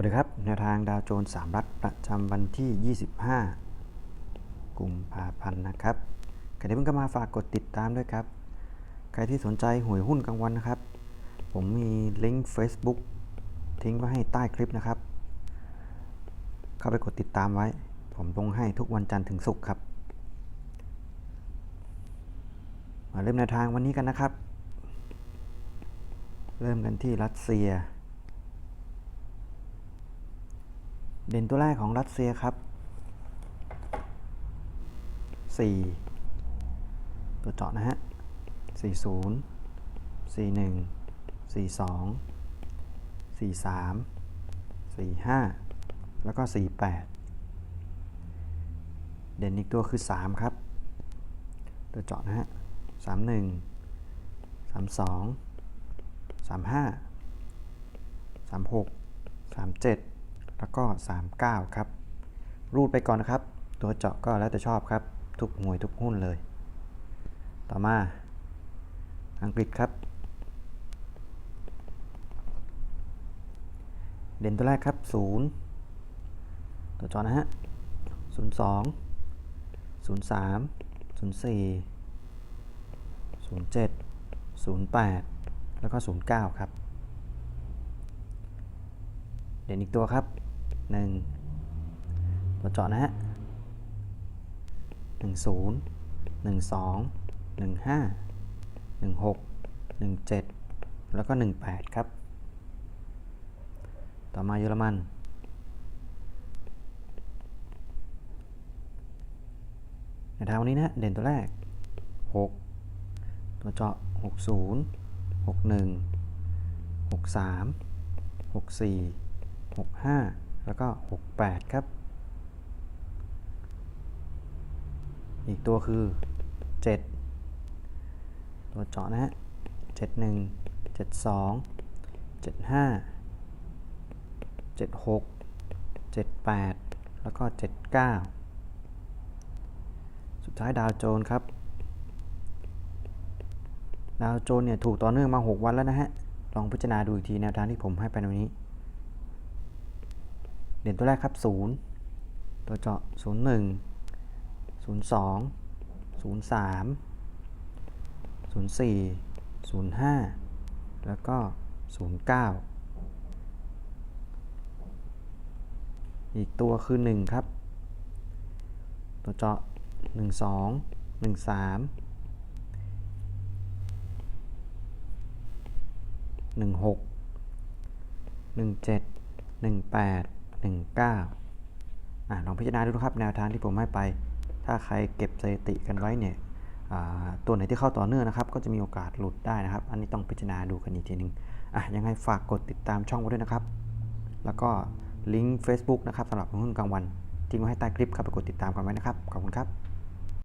วัสดีครับ แนวทางดาวโจนส์3รัฐประจำวันที่ 25 กุมภาพันธ์นะครับใครที่เพิ่งเข้ามาฝากกดติดตามด้วยครับ ใครที่สนใจหวยหุ้นกลางวันนะครับ ผมมีลิงก์ Facebook ทิ้งไว้ให้ใต้คลิปนะครับ เข้าไปกดติดตามไว้ ผมลงให้ทุกวันจันทร์ถึงศุกร์ครับ มาเริ่มแนวทางวันนี้กันนะครับ เริ่มกันที่รัสเซีย เด่นตัวแรกของรัสเซียครับ 4 ตัวเจาะนะฮะ 40 41 42 43 45 แล้วก็ 48 เด่นอีกตัวคือ 3 ครับ ตัวเจาะนะฮะ 31 32 35 36 37 แล้วก็ 39 ครับ รูดไปก่อนนะครับ ตัวเจาะก็แล้วแต่ชอบครับ ทุกหวยทุกหุ้นเลย ต่อมา อังกฤษครับ เด่นตัวแรกครับ 0 ตัวจอนะฮะ 02 03 04 07 08 แล้วก็ 09 ครับ เด่นอีกตัวครับ หนึ่งตัวเจาะนะฮะหนึ่งศูนย์หนึ่งสองหนึ่งห้าหนึ่งหกหนึ่งเจ็ดแล้วก็หนึ่งแปดครับ ต่อมาเยอรมันแถวนนี้นะเด่นตัวแรก 6 ตัวเจาะ 60 61 63 64 65 แล้วก็ 68 ครับ อีกตัวคือ 7 ตัวเจาะนะฮะ 71 72 75 76 78 แล้วก็ 79 สุดท้ายดาวโจนครับดาวโจนเนี่ยถูกต่อเนื่องมา 6 วันแล้วนะฮะ ลองพิจารณาดูอีกทีแนวทางที่ผมให้ไปในวันนี้ เด่นตัวแรกครับ 0 ตัวเจาะ 01 02 03 04 05 แล้วก็ 09 อีกตัวคือ 1 ครับ ตัวเจาะ 12 13 16 17 18 19อ่าลองพิจารณาดูครับแนวทางที่ผมให้ไป ถ้าใครเก็บสถิติกันไว้เนี่ยตัวไหนที่เข้าต่อเนื่องนะครับ ก็จะมีโอกาสหลุดได้นะครับ อันนี้ต้องพิจารณาดูกันอีกทีหนึงอะยังไงฝากกดติดตามช่องไว้ด้วยนะครับ แล้วก็ลิงก์ Facebook นะครับสำหรับหุ้นกลางวันทิ้งไว้ให้ใต้คลิปครับไปกดติดตามกันไว้นะครับ ขอบคุณครับ